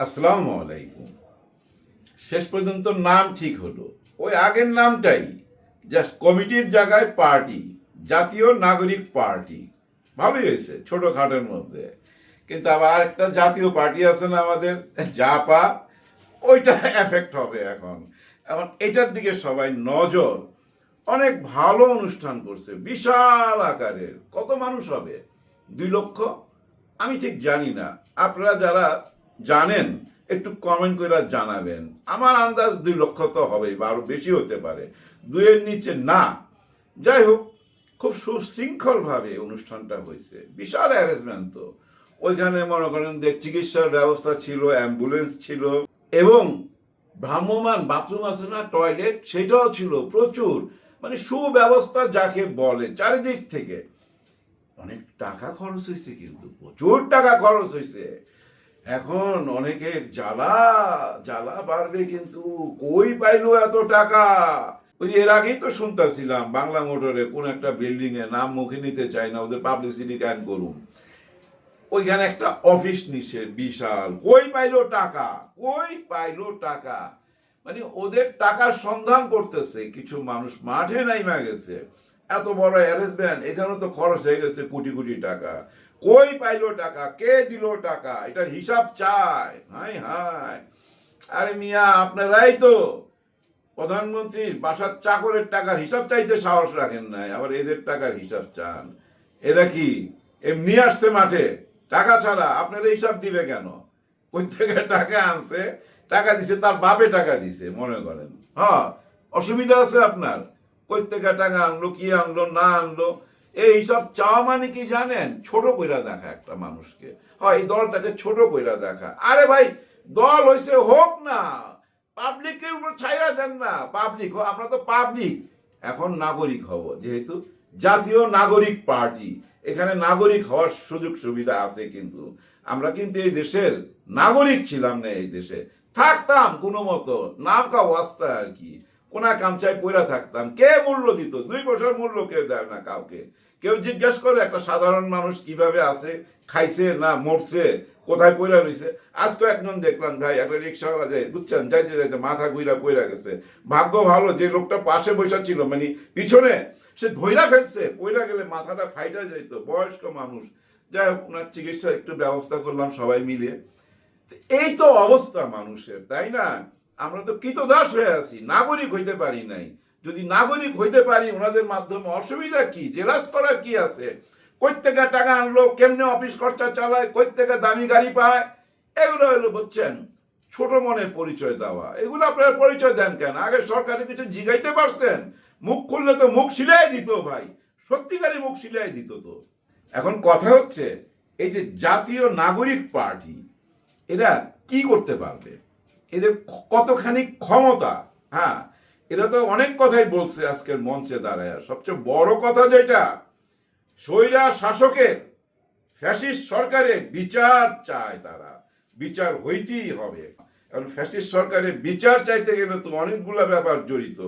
আসসালামু আলাইকুম। শেষ পর্যন্ত নাম ঠিক হলো। ওই আগের নামটাই। জাস্ট কমিটির জায়গায় পার্টি, জাতীয় নাগরিক পার্টি। ভালোই হয়েছে ছোটখাটোর মধ্যে। কিন্তু আবার আরেকটা জাতীয় পার্টি আছে না আমাদের, জাপা। ওইটা এফেক্ট হবে এখন। এখন এটার দিকে সবাই নজর। অনেক ভালো অনুষ্ঠান করছে, বিশাল আকারের। কত মানুষ হবে? দুই লক্ষ? আমি ঠিক জানি না। আপনারা যারা জানেন, একটু কমেন্ট করে জানাবেন। আমার আন্দাজ দুই লক্ষ তো হবেই বা আরও বেশি হতে পারে। দুইয়ের নিচে না। যাই হোক, খুব সুশৃঙ্খলভাবে অনুষ্ঠানটা হয়েছে। বিশাল অ্যারেঞ্জমেন্ট তো। ওইখানে মনে করেন যে চিকিৎসার ব্যবস্থা ছিল অ্যাম্বুলেন্স ছিল, এবং ভ্রাম্যমান বাথরুম আছে না টয়লেট সেটাও ছিল প্রচুর। মানে সুব্যবস্থা যাকে বলে চারিদিক থেকে। অনেক টাকা খরচ হয়েছে কিন্তু, প্রচুর টাকা খরচ হয়েছে। এখন অনেকের জ্বালা জ্বালা বাড়বে কিন্তু কই পাইলো এত টাকা? ওই এর আগেই তো শুনতেছিলাম, বাংলা মোটরে কোন একটা বিল্ডিং এ নাম মুখে নিতে চাই না, ওদের পাবলিসিটি ক্যান করুন। ওইখানে একটা অফিস নিছে, বিশাল। কই পাইলো টাকা? কই পাইলো টাকা? মানে ওদের টাকার সন্ধান করতেছে, কিছু মানুষ মাঠে নাইমা গেছে। এত বড় অ্যারেঞ্জমেন্ট এখানেও তো খরচ হয়ে গেছে কোটি কোটি টাকা। কই পাইলো টাকা? কে দিল টাকা? এটা হিসাব চায় হাই হাই। আরে মিয়া, আপনারাই তো প্রধানমন্ত্রীর বাসার চাকরের টাকার হিসাব চাইতে সাহস রাখেন নাই, আবার এদের টাকার হিসাব চান। এরা কি এমনি আসছে মাঠে? টাকা ছাড়া আপনারা হিসাব দিবে কেন? থেকে টাকা আনছে? টাকা দিছে, তার বাপে টাকা দিছে, মনে করেন। হ্যাঁ অসুবিধা আছে আপনার? থেকে টাকা আনলো, কি আনলো, না আনলো? এই হিসাব চাওয়া মানে কি জানেন? ছোট কইরা দেখা একটা মানুষকে। হয় এই দলটাকে ছোট কইরা দেখা। আরে ভাই, দল হইছে হোক না, পাবলিকের উপর ছাইরা দেন না। পাবলিক আমরা তো পাবলিক। এখন নাগরিক হব, যেহেতু জাতীয় নাগরিক পার্টি। এখানে নাগরিক হওয়ার সুযোগ সুবিধা আছে কিন্তু। আমরা কিন্তু এই দেশের নাগরিক ছিলাম না এই দেশে। থাকতাম কোনো মতো নাম কা আর কি। কোনা কামচায় পয়রা থাকতাম। কে মূল্য দিত? দুই বছর মূল্য কেউ দেয় না কাউকে? কেউ জিজ্ঞেস করে একটা সাধারণ মানুষ কীভাবে আছে, খাইছে না মরছে, কোথায় পয়রা রয়েছে আজকে একজন দেখলাম, ভাই, একটা রিক্সাওয়ালা যায় বুঝছেন? যাইতে যাইতে মাথা গুইরা পয়রা গেছে। ভাগ্য ভালো যে লোকটা পাশে বসা ছিল মানে পিছনে, সে ধৈরা ফেলছে পয়রা গেলে মাথাটা ফাইটা যাইতো, বয়স্ক মানুষ। যাই হোক, ওনার চিকিৎসার একটু ব্যবস্থা করলাম সবাই মিলে। এই তো অবস্থা মানুষের, তাই না? আমরা তো কৃতদাস হয়ে আছি, নাগরিক হইতে পারি নাই। যদি নাগরিক হইতে পারি, ওনাদের মাধ্যমে অসুবিধা কি? জেলাস করার কি আছে? কই থেকে টাকা আনলো, কেমনে অফিস খরচা চালায় কই থেকে দামি গাড়ি পায়? এগুলো হলো বলছেন ছোট মনের পরিচয় দেওয়া। এগুলো আপনারা পরিচয় দেন কেন? আগে সরকারি কিছু জিগাইতে পারছেন? মুখ খুললে তো মুখ সিলাই দিত ভাই। সত্যিকারই মুখ সিলাই দিত তো। এখন কথা হচ্ছে, এই যে জাতীয় নাগরিক পার্টি, এরা কি করতে পারবে? এদের কতখানি ক্ষমতা? হ্যাঁ এরা তো অনেক কথাই বলছে আজকের মঞ্চে দাঁড়ায়। সবচেয়ে বড় কথা যেটা, স্বৈরা শাসকের, ফ্যাসিস্ট সরকারের বিচার চায় তারা। বিচার হইতেই হবে। কারণ ফ্যাসিস্ট সরকারের বিচার চাইতে গেলে তো অনেকগুলো ব্যাপার জড়িত।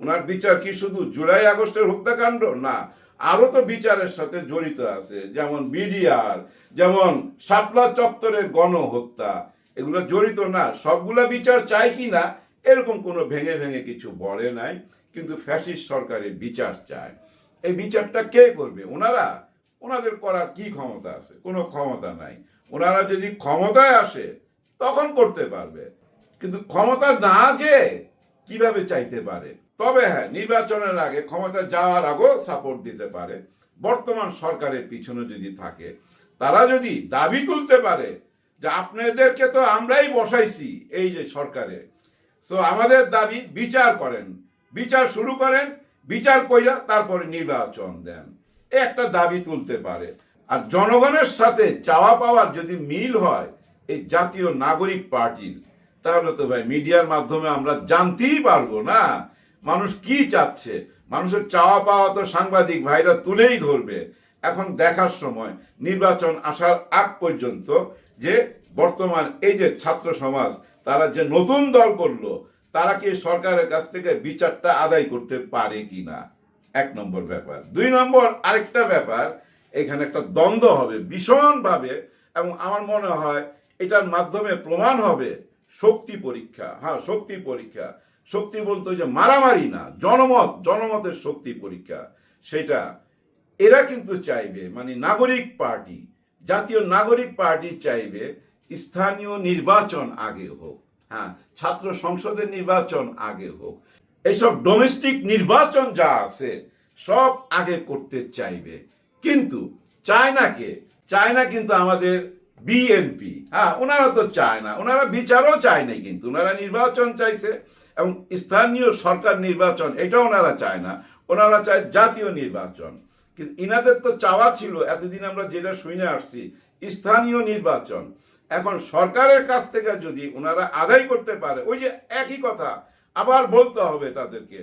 ওনার বিচার কি শুধু জুলাই আগস্টের হত্যাকাণ্ড? না আরও তো বিচারের সাথে জড়িত আছে। যেমন বিডিআর, যেমন শাপলা চত্বরের গণহত্যা। এগুলো জড়িত না। সবগুলা বিচার চাই কি না? এরকম কোনো ভেঙে ভেঙে কিছু বলে নাই, কিন্তু ফ্যাসিস্ট সরকারের বিচার চায়। এই বিচারটা কে করবে? ওনারা? ওনাদের করার কি ক্ষমতা আছে? কোনো ক্ষমতা নাই। ওনারা যদি ক্ষমতায় আসে, তখন করতে পারবে। কিন্তু ক্ষমতা না যে কীভাবে চাইতে পারে? তবে হ্যাঁ নির্বাচনের আগে ক্ষমতা যাওয়ার আগেও সাপোর্ট দিতে পারে। বর্তমান সরকারের পিছনে যদি থাকে, তারা যদি দাবি তুলতে পারে যে, আপনাদেরকে তো আমরাই বসাইছি এই যে সরকারে সো আমাদের দাবি বিচার করেন। বিচার শুরু করেন, বিচার কইরা তারপরে নির্বাচন দেন। একটা দাবি তুলতে পারে। আর জনগণের সাথে চাওয়া পাওয়ার যদি মিল হয়, এই জাতীয় নাগরিক পার্টির, তাহলে তো ভাই মিডিয়ার মাধ্যমে আমরা জানতেই পারব না। মানুষ কি চাচ্ছে? মানুষের চাওয়া পাওয়া তো সাংবাদিক ভাইরা তুলেই ধরবে। এখন দেখার সময়, নির্বাচন আসার আগ পর্যন্ত যে বর্তমান এই যে ছাত্র সমাজ তারা যে নতুন দল করল, তারা কি সরকারের কাছ থেকে বিচারটা আদায় করতে পারে কিনা? এক নম্বর ব্যাপার। দুই নম্বর, আরেকটা ব্যাপার, এখানে একটা দ্বন্দ্ব হবে ভীষণভাবে এবং আমার মনে হয় এটার মাধ্যমে প্রমাণ হবে শক্তি পরীক্ষা। হ্যাঁ শক্তি পরীক্ষা। শক্তি বলতে যে মারামারি না, জনমত, জনমতের শক্তি পরীক্ষা। সেটা এরা কিন্তু চাইবে মানে নাগরিক পার্টি, জাতীয় নাগরিক পার্টি চাইবে স্থানীয় নির্বাচন আগে হোক হ্যাঁ ছাত্র সংসদের নির্বাচন আগে হোক এইসব ডোমেস্টিক নির্বাচন যা আছে, সব আগে করতে চাইবে। কিন্তু চায়নাকে, চায়না কিন্তু আমাদের বিএনপি হ্যাঁ ওনারা তো চায় না, ওনারা বিচারও চায় নাই কিন্তু, ওনারা নির্বাচন চাইছে এবং স্থানীয় সরকার নির্বাচন এটা ওনারা চায় না, ওনারা চায় জাতীয় নির্বাচন। কিন্তু ইনাদের তো চাওয়া ছিল, এতদিন আমরা যেটা শুনে আসছি, স্থানীয় নির্বাচন। এখন সরকারের কাছ থেকে যদি ওনারা আদায় করতে পারে, ওই যে একই কথা, আবার বলতে হবে তাদেরকে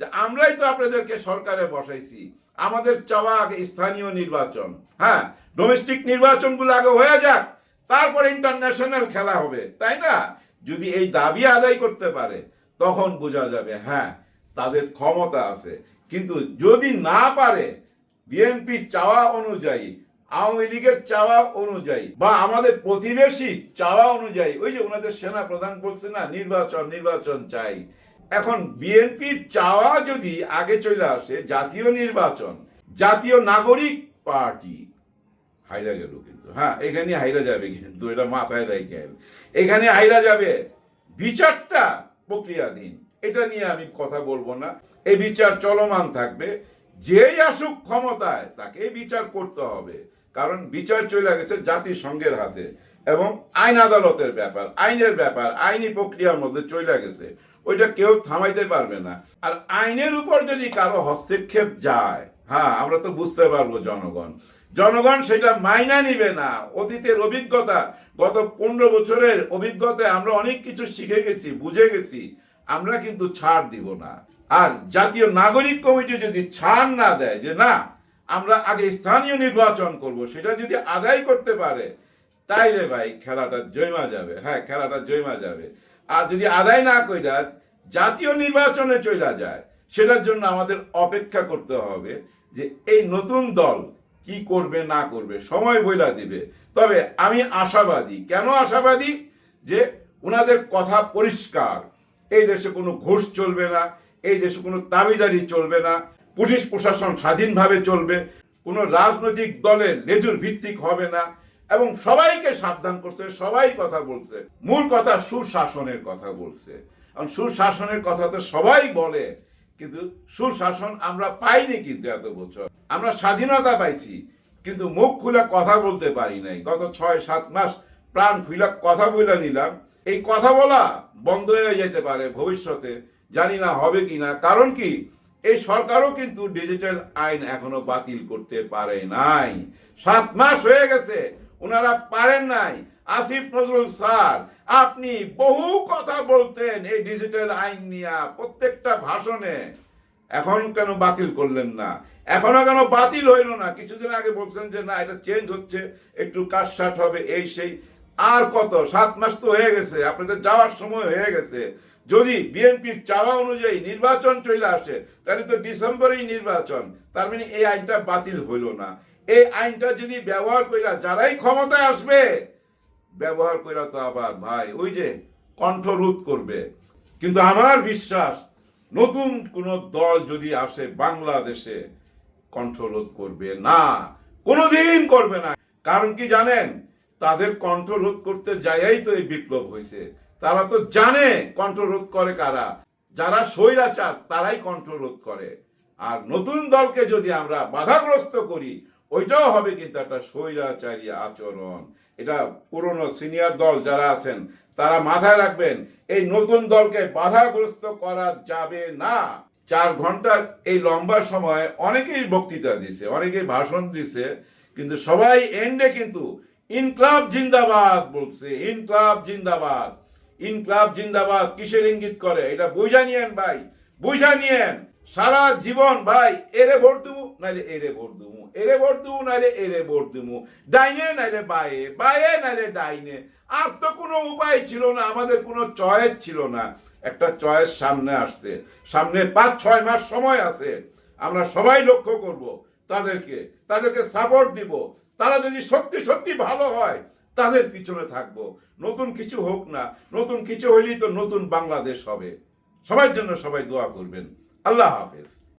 যে আমরাই তো আপনাদেরকে সরকারে বসাইছি। আমাদের চাওয়া আগে স্থানীয় নির্বাচন। হ্যাঁ ডোমেস্টিক নির্বাচনগুলো আগে হয়ে যাক, তারপর ইন্টারন্যাশনাল খেলা হবে, তাই না? যদি এই দাবি আদায় করতে পারে, তখন বোঝা যাবে হ্যাঁ তাদের ক্ষমতা আছে। কিন্তু যদি না পারে, বিএনপির চাওয়া অনুযায়ী আওয়ামী লীগের চাওয়া অনুযায়ী বা আমাদের প্রতিবেশী চাওয়া অনুযায়ী, ওই যে ওনাদের সেনা প্রধান বলছে না, নির্বাচন নির্বাচন চাই। এখন বিএনপির চাওয়া যদি আগে চলে আসে, জাতীয় নির্বাচন, জাতীয় নাগরিক পার্টি হাইরা গেল কিন্তু। হ্যাঁ এখানে হাইরা যাবে কিন্তু, এটা মাথায় রাখেন এখানে হাইরা যাবে। বিচারটা প্রক্রিয়াধীন। এটা নিয়ে আমি কথা বলব না। এই বিচার চলমান থাকবে। যেই আসুক ক্ষমতায় তাকে বিচার করতে হবে। কারণ বিচার চলে গেছে জাতিসংঘের হাতে এবং আইন আদালতের ব্যাপার, আইনের ব্যাপার, আইনি প্রক্রিয়ার মধ্যে চলে গেছে। ওইটা কেউ থামাইতে পারবে না। আর আইনের উপর যদি কারও হস্তক্ষেপ যায় হ্যাঁ আমরা তো বুঝতে পারব জনগণ। জনগণ সেটা মাইনা নিবে না। অতীতের অভিজ্ঞতা, গত পনেরো বছরের অভিজ্ঞতায় আমরা অনেক কিছু শিখে গেছি, বুঝে গেছি। আমরা কিন্তু ছাড় দিব না। আর জাতীয় নাগরিক কমিটি যদি ছাড় না দেয় যে না আমরা আগে স্থানীয় নির্বাচন করব, সেটা যদি আদায় করতে পারে, তাইলে ভাই খেলাটা জয়মা যাবে হ্যাঁ খেলাটা জয়মা যাবে। আর যদি আদায় না কইরা জাতীয় নির্বাচনে চলে যায়, সেটার জন্য আমাদের অপেক্ষা করতে হবে যে এই নতুন দল কি করবে, না করবে, সময় বইলা দিবে। তবে আমি আশাবাদী, কেন আশাবাদী? যে ওনাদের কথা পরিষ্কার। এই দেশে কোনো ঘুষ চলবে না, এই দেশে কোনো দাবিদারি চলবে না। পুলিশ প্রশাসন স্বাধীনভাবে চলবে, কোনো রাজনৈতিক দলের লেজুর ভিত্তিক হবে না, এবং সবাইকে সাবধান করছে, সবাই কথা বলছে। মূল কথা সুশাসনের কথা বলছে। এবং সুশাসনের কথা তো সবাই বলে, কিন্তু সুশাসন আমরা পাইনি কিন্তু এত বছর। আমরা স্বাধীনতা পাইছি, কিন্তু মুখ খুলে কথা বলতে পারি নাই। গত ছয়, সাত মাস প্রাণ খুলে কথা বলে নিলাম। এই কথা বলা বন্ধ হয়ে যেতে পারে ভবিষ্যতে, জানি না হবে কি না কারণ কি? এই সরকারও কিন্তু ডিজিটাল আইন এখনও বাতিল করতে পারে নাই। সাত মাস হয়ে গেছে ওনারা পারেন নাই। আসিফ নজরুল স্যার, আপনি বহু কথা বলতেন এই ডিজিটাল আইন নিয়ে প্রত্যেকটা ভাষণে। এখন কেন বাতিল করলেন না? এখনও কেন বাতিল হইল না? কিছুদিন আগে বলছেন যে না, এটা চেঞ্জ হচ্ছে, একটু কাটসাট হবে, এই সেই। আর কত? সাত মাস তো হয়ে গেছে, আপনাদের যাওয়ার সময় হয়ে গেছে। যদি বিএনপির চাওয়া অনুযায়ী নির্বাচন চলে আসে, তাহলে তো ডিসেম্বরেই নির্বাচন। তার মানে এই আইনটা বাতিল হইল না। এই আইনটা যদি ব্যবহার কইরা যারাই ক্ষমতায় আসবে, ব্যবহার কইরা তো আবার ভাই ওই যে কণ্ঠরোধ করবে। কিন্তু আমার বিশ্বাস, নতুন কোন দল যদি আসে বাংলাদেশে, কণ্ঠরোধ করবে না। কোনোদিন করবে না। কারণ কি জানেন? তাদের কণ্ঠরোধ করতে যাইয়াই তো এই বিপ্লব হয়েছে তারা তো জানে কণ্ঠরোধ করে কারা। যারা স্বৈরাচার, তারাই কণ্ঠরোধ করে। আর নতুন দলকে যদি আমরা বাধাগ্রস্ত করি, ওইটাও হবে কিন্তু একটা স্বৈরাচারী আচরণ। এটা পুরনো সিনিয়র দল যারা আছেন, তারা মাথায় রাখবেন, এই নতুন দলকে বাধাগ্রস্ত করা যাবে না। চার ঘণ্টার এই লম্বা সময় অনেকেই বক্তৃতা দিছে, অনেকেই ভাষণ দিছে, কিন্তু সবাই এন্ডে কিন্তু ইনকলাব জিন্দাবাদ বলছে, ইনকলাব জিন্দাবাদ। ইনকলাব জিন্দাবাদ, কিসের ইঙ্গিত করে? এটা বুঝা নিয়েন ভাই, বুঝা নিয়েন। সারা জীবন ভাই, এরে ভোট দেবো, নাইলে এরে ভোট দেবো। এরে ভোট দেবো, নাইলে এরে ভোট দেবো। ডাইনে, নাইলে বায়ে বায়ে, নাইলে ডাইনে। আর তো কোনো উপায় ছিল না, আমাদের কোনো চয়েস ছিল না। একটা চয়েস সামনে আসছে। সামনে পাঁচ, ছয় মাস সময় আছে। আমরা সবাই লক্ষ্য করব তাদেরকে। তাদেরকে সাপোর্ট দিব। তারা যদি সত্যি সত্যি ভালো হয় তাদের পিছনে থাকব। নতুন কিছু হোক না, নতুন কিছু হইলেই তো নতুন বাংলাদেশ হবে। সবার জন্য সবাই দোয়া করবেন। আল্লাহ হাফেজ।